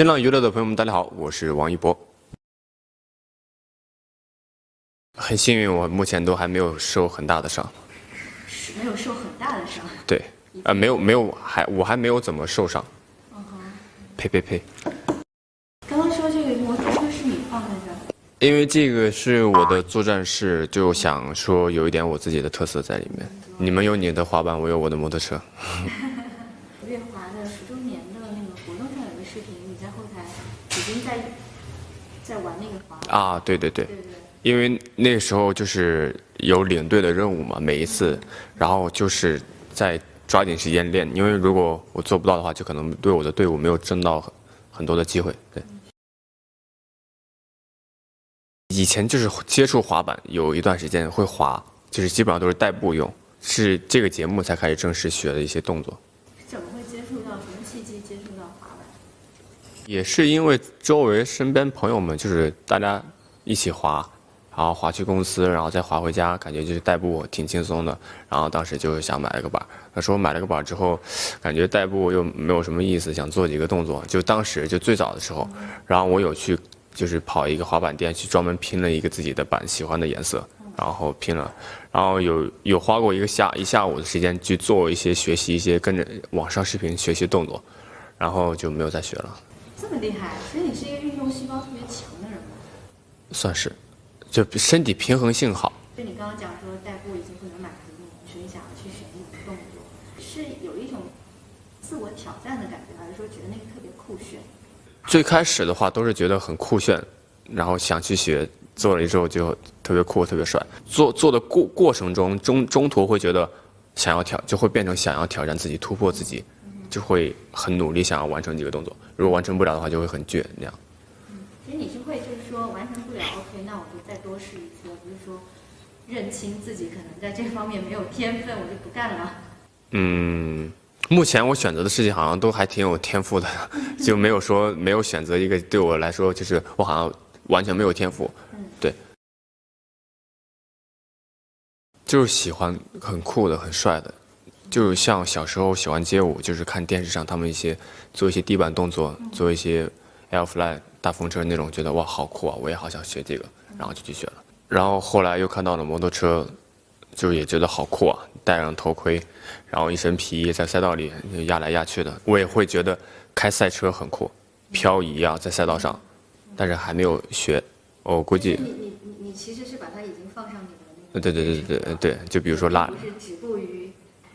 新浪娱乐的朋友们，大家好，我是王一博。很幸运，我目前都还没有受很大的伤。是没有受很大的伤。对，呃，没有没有，还我还没有怎么受伤。嗯哼。呸呸呸！刚刚说这个摩托车是你放在这因为这个是我的作战室，就想说有一点我自己的特色在里面。你们有你的滑板，我有我的摩托车。月华的十周年的那个活动上有个视频，你在后台已经在在玩那个滑板。啊，对对对，因为那时候就是有领队的任务嘛，每一次，然后就是在抓紧时间练，因为如果我做不到的话，就可能对我的队伍没有争到很很多的机会。对，以前就是接触滑板有一段时间会滑，就是基本上都是代步用，是这个节目才开始正式学的一些动作。怎么会接触到什么契机接触到滑板？也是因为周围身边朋友们就是大家一起滑。然后滑去公司，然后再滑回家，感觉就是代步挺轻松的。然后当时就想买了个板。那时候买了个板之后，感觉代步又没有什么意思，想做几个动作。就当时就最早的时候，然后我有去就是跑一个滑板店，去专门拼了一个自己的板，喜欢的颜色，然后拼了。然后有有花过一个下一下午的时间去做一些学习，一些跟着网上视频学习动作，然后就没有再学了。这么厉害，所以你是一个运动细胞特别强的人吗？算是。就身体平衡性好。就你刚刚讲说代步已经不能满足你，所以想要去选一种动作，是有一种自我挑战的感觉，还是说觉得那个特别酷炫？最开始的话都是觉得很酷炫，然后想去学，做了之后就特别酷、特别帅。做做的过过程中中中途会觉得想要挑，就会变成想要挑战自己、突破自己，就会很努力想要完成几个动作。如果完成不了的话，就会很倔那样。其实你是会就是说完成不了，OK，那我就再多试一次，而不是说认清自己可能在这方面没有天分，我就不干了。嗯，目前我选择的事情好像都还挺有天赋的，就没有说没有选择一个对我来说就是我好像完全没有天赋。嗯，对，就是喜欢很酷的、很帅的，就像小时候喜欢街舞，就是看电视上他们一些做一些地板动作，做一些 air fly。大风车那种，觉得哇好酷啊！我也好想学这个，然后就去学了。然后后来又看到了摩托车，就也觉得好酷啊！戴上头盔，然后一身皮衣在赛道里压来压去的，我也会觉得开赛车很酷，漂移啊在赛道上，但是还没有学。我估计你你你你其实是把它已经放上你的那个。对对对对对对，就比如说拉。不是止步于。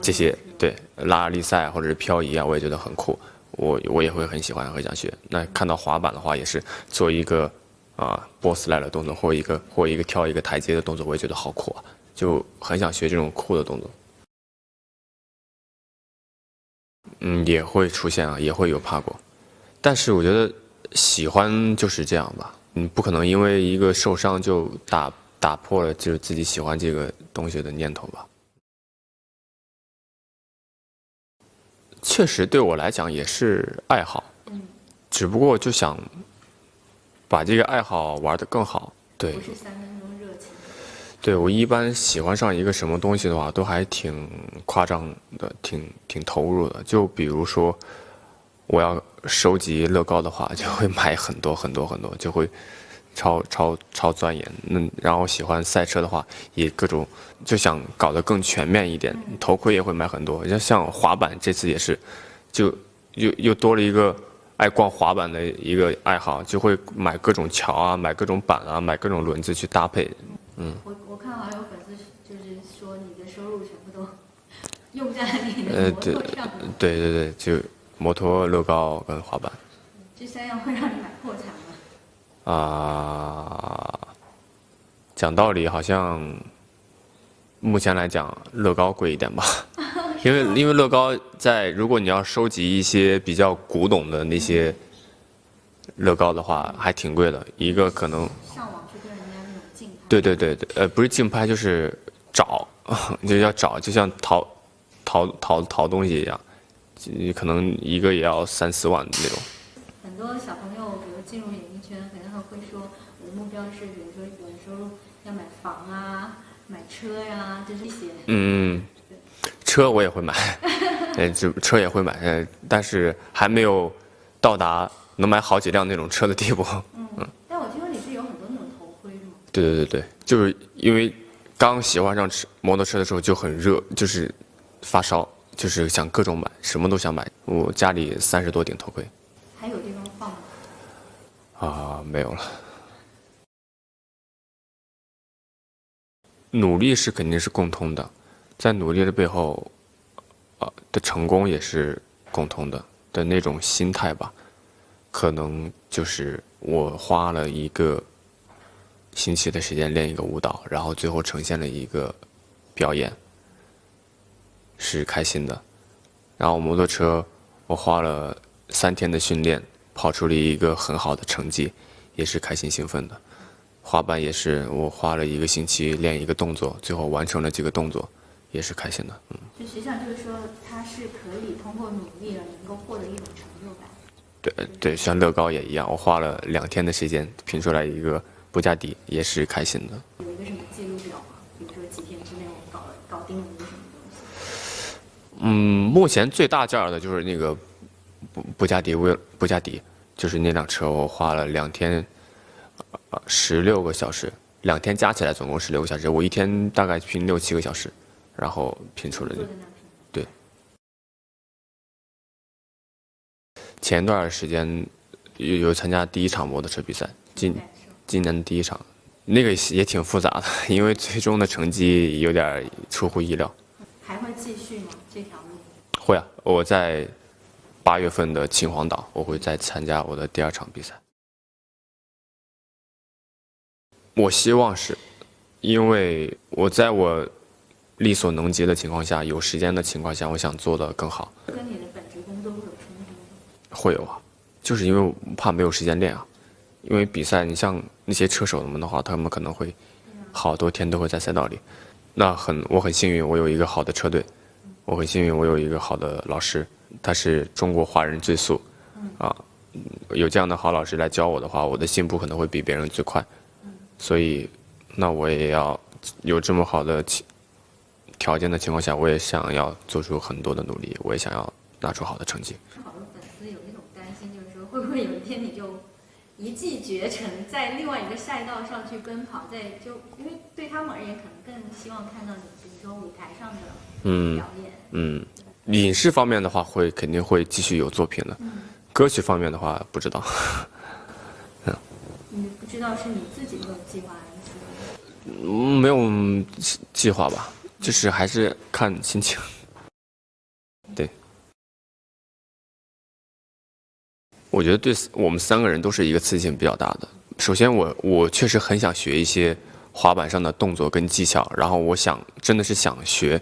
这些对拉力赛或者是漂移啊，我也觉得很酷。我我也会很喜欢很想学。那看到滑板的话，也是做一个啊波斯来的动作，或一个或一个跳一个台阶的动作，我也觉得好酷啊，就很想学这种酷的动作。嗯，也会出现啊，也会有怕过，但是我觉得喜欢就是这样吧。你不可能因为一个受伤就打打破了就是自己喜欢这个东西的念头吧。确实对我来讲也是爱好，嗯，只不过就想把这个爱好玩得更好，对。不是三分钟热情。对我一般喜欢上一个什么东西的话，都还挺夸张的，挺挺投入的。就比如说，我要收集乐高的话，就会买很多很多很多，就会。超超超钻研，那然后喜欢赛车的话，也各种就想搞得更全面一点，头盔也会买很多。像像滑板这次也是，就又又多了一个爱逛滑板的一个爱好，就会买各种桥啊，买各种板啊，买各种轮子去搭配。嗯，我我看好像有粉丝就是说你的收入全部都 用在你的摩托上。对对对，就摩托、乐高跟滑板。这三样会让你？啊，讲道理，好像目前来讲，乐高贵一点吧，因为因为乐高在如果你要收集一些比较古董的那些乐高的话，还挺贵的，一个可能上网去跟人家那种竞拍，对对对对，呃，不是竞拍就是找，就要找，就像淘淘淘淘东西一样，你可能一个也要三四万那种。很多小朋友，比如进入演艺圈，可能他会说，我的目标是，比如说有的时候要买房啊，买车呀，就是一些。嗯，车我也会买，呃，就车也会买，呃，但是还没有到达能买好几辆那种车的地步。嗯，但我听说你是有很多那种头盔是吗？对对对对，就是因为刚喜欢上车摩托车的时候就很热，就是发烧，就是想各种买，什么都想买。我家里三十多顶头盔还有地方放吗？啊，没有了。努力是肯定是共通的，在努力的背后，啊的成功也是共通的的那种心态吧，可能就是我花了一个星期的时间练一个舞蹈，然后最后呈现了一个表演，是开心的。然后摩托车，我花了三天的训练，跑出了一个很好的成绩，也是开心兴奋的。滑板也是，我花了一个星期练一个动作，最后完成了这个动作，也是开心的。嗯，就实际上就是说，它是可以通过努力了，能够获得一种成就感。对对，像乐高也一样，我花了两天的时间拼出来一个布加迪，也是开心的。有一个什么记录表吗？比如说几天之内我搞了搞定了一个什么东西？嗯，目前最大件儿的就是那个布布加迪威布加迪，就是那辆车，我花了两天，呃，十六个小时，两天加起来总共十六个小时，我一天大概拼六七个小时，然后拼出了对前一段时间有有参加第一场摩托车比赛，今。今年的第一场，那个也挺复杂的，因为最终的成绩有点出乎意料。还会继续吗？这条路？会啊，我在八月份的秦皇岛，我会再参加我的第二场比赛。我希望是，因为我在我力所能及的情况下，有时间的情况下，我想做的更好。跟你的本职工作会有冲突吗？会有啊，就是因为我怕没有时间练啊。因为比赛，你像那些车手们的话，他们可能会好多天都会在赛道里。那很，我很幸运，我有一个好的车队，我很幸运，我有一个好的老师，他是中国华人最速，啊，有这样的好老师来教我的话，我的进步可能会比别人最快。所以，那我也要有这么好的条件的情况下，我也想要做出很多的努力，我也想要拿出好的成绩。好多粉丝有一种担心，就是说会不会有一天你就一骑绝尘，在另外一个赛道上去奔跑，在就因为对他们而言，可能更希望看到你，比如说舞台上的嗯表演。嗯，影视方面的话会肯定会继续有作品的，歌曲方面的话不知道。知道是你自己没有计划，还是嗯，没有计计划吧，就是还是看心情。对，我觉得对我们三个人都是一个刺激性比较大的。首先我，我确实很想学一些滑板上的动作跟技巧，然后我想真的是想学，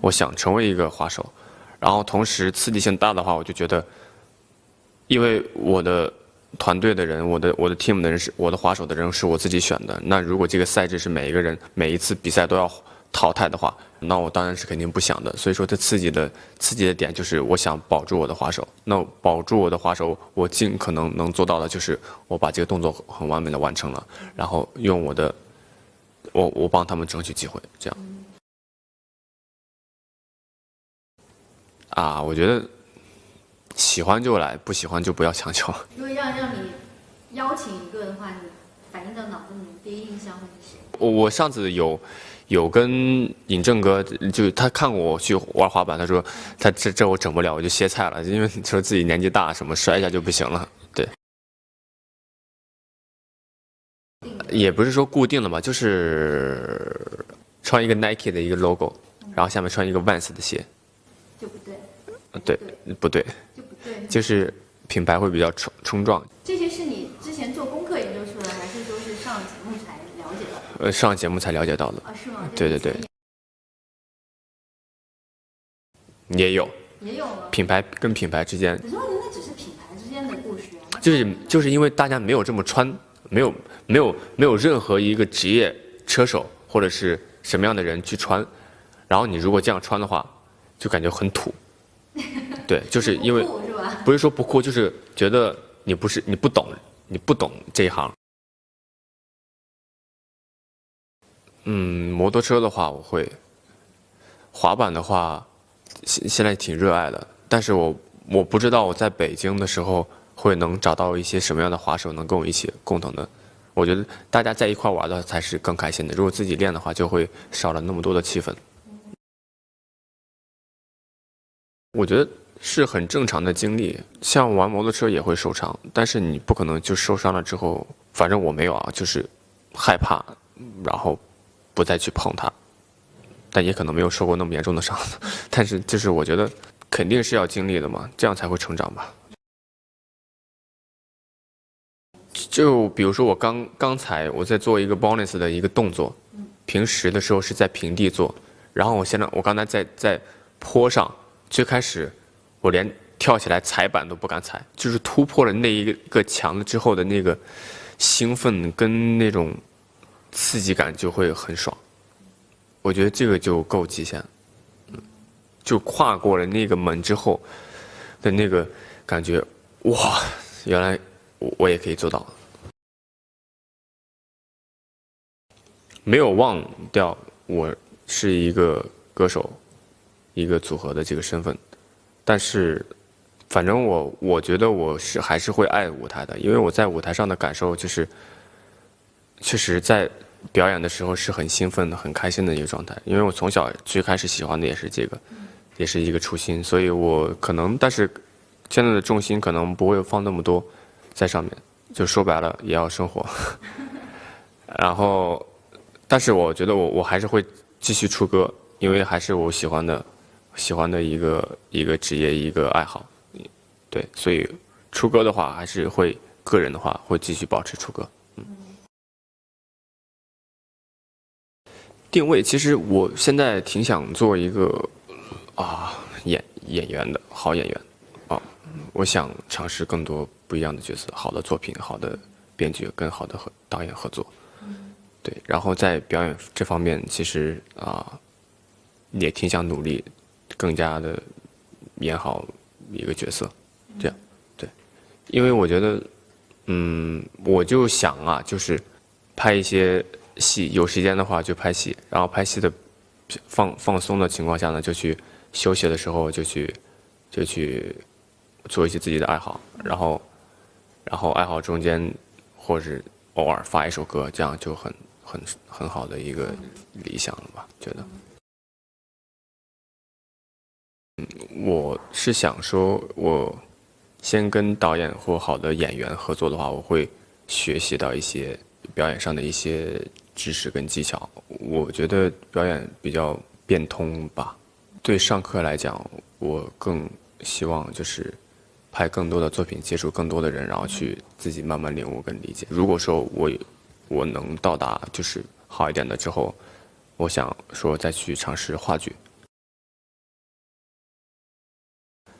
我想成为一个滑手。然后同时刺激性大的话，我就觉得，因为我的团队的人，我的我的 team 的人是我的滑手的人是我自己选的。那如果这个赛制是每一个人每一次比赛都要淘汰的话，那我当然是肯定不想的。所以说，它刺激的刺激的点就是我想保住我的滑手。那保住我的滑手，我尽可能能做到的就是我把这个动作很完美的完成了，然后用我的我我帮他们争取机会，这样。啊，我觉得喜欢就来，不喜欢就不要强求。如果让让你邀请一个的话，你反映到脑子里面第一印象会是谁？我我上次有有跟尹正哥，就他看过我去玩滑板，他说他这这我整不了，我就歇菜了，因为说自己年纪大，什么摔一下就不行了。对，也不是说固定的嘛，就是穿一个 Nike 的一个 logo，然后下面穿一个 Vans 的鞋。就不对，呃对，不对，对。就是品牌会比较冲冲撞。这些是你之前做功课研究出来，还是说是上了节目才了解到的？呃，上节目才了解到的，啊，是吗？对对对也有也有了。品牌跟品牌之间那只是品牌之间的故事啊。就是就是因为大家没有这么穿，没有没有没有任何一个职业车手或者是什么样的人去穿，然后你如果这样穿的话，就感觉很土。对，就是因为 不是吧？不是说不酷，就是觉得你不是你不懂，你不懂这一行。嗯，摩托车的话我会，滑板的话现现在挺热爱的，但是我我不知道我在北京的时候会能找到一些什么样的滑手能跟我一起共同的。我觉得大家在一块玩的才是更开心的。如果自己练的话，就会少了那么多的气氛。我觉得是很正常的经历，像玩摩托车也会受伤，但是你不可能就受伤了之后，反正我没有啊，就是害怕，然后不再去碰它，但也可能没有受过那么严重的伤，但是就是我觉得肯定是要经历的嘛，这样才会成长吧。就比如说我刚刚才我在做一个 bonus 的一个动作，平时的时候是在平地做，然后我现在我刚才在在坡上，最开始我连跳起来踩板都不敢踩，就是突破了那一个墙之后的那个兴奋跟那种刺激感就会很爽，我觉得这个就够极限，嗯，就跨过了那个门之后的那个感觉，哇，原来。我也可以做到，没有忘掉我是一个歌手，一个组合的这个身份，但是，反正我我觉得我是还是会爱舞台的，因为我在舞台上的感受就是，确实在表演的时候是很兴奋的、很开心的一个状态，因为我从小最开始喜欢的也是这个，也是一个初心，所以我可能，但是现在的重心可能不会放那么多。在上面，就说白了也要生活，然后，但是我觉得我我还是会继续出歌，因为还是我喜欢的，喜欢的一个一个职业一个爱好，对，所以出歌的话还是会个人的话会继续保持出歌。嗯，定位其实我现在挺想做一个啊演演员的好演员。我想尝试更多不一样的角色，好的作品，好的编剧，跟好的和导演合作。对，然后在表演这方面，其实啊，也挺想努力，更加的演好一个角色。这样，对，因为我觉得，嗯，我就想啊，就是拍一些戏，有时间的话就拍戏，然后拍戏的放放松的情况下呢，就去休息的时候就去就去。做一些自己的爱好，然后，然后爱好中间，或者偶尔发一首歌，这样就很很很好的一个理想了吧？觉得。我是想说，我先跟导演或好的演员合作的话，我会学习到一些表演上的一些知识跟技巧。我觉得表演比较变通吧。对上课来讲，我更希望就是。拍更多的作品，接触更多的人，然后去自己慢慢领悟跟理解。如果说我我能到达就是好一点的之后，我想说再去尝试话剧。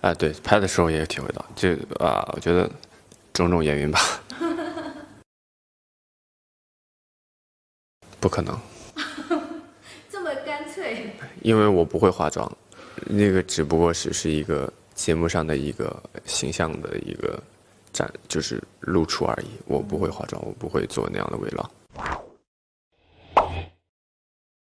哎，对，拍的时候也有体会到，这啊，我觉得种种原因吧，不可能，这么干脆，因为我不会化妆，那个只不过是是一个。节目上的一个形象的一个展，就是露出而已。我不会化妆，我不会做那样的 vlog。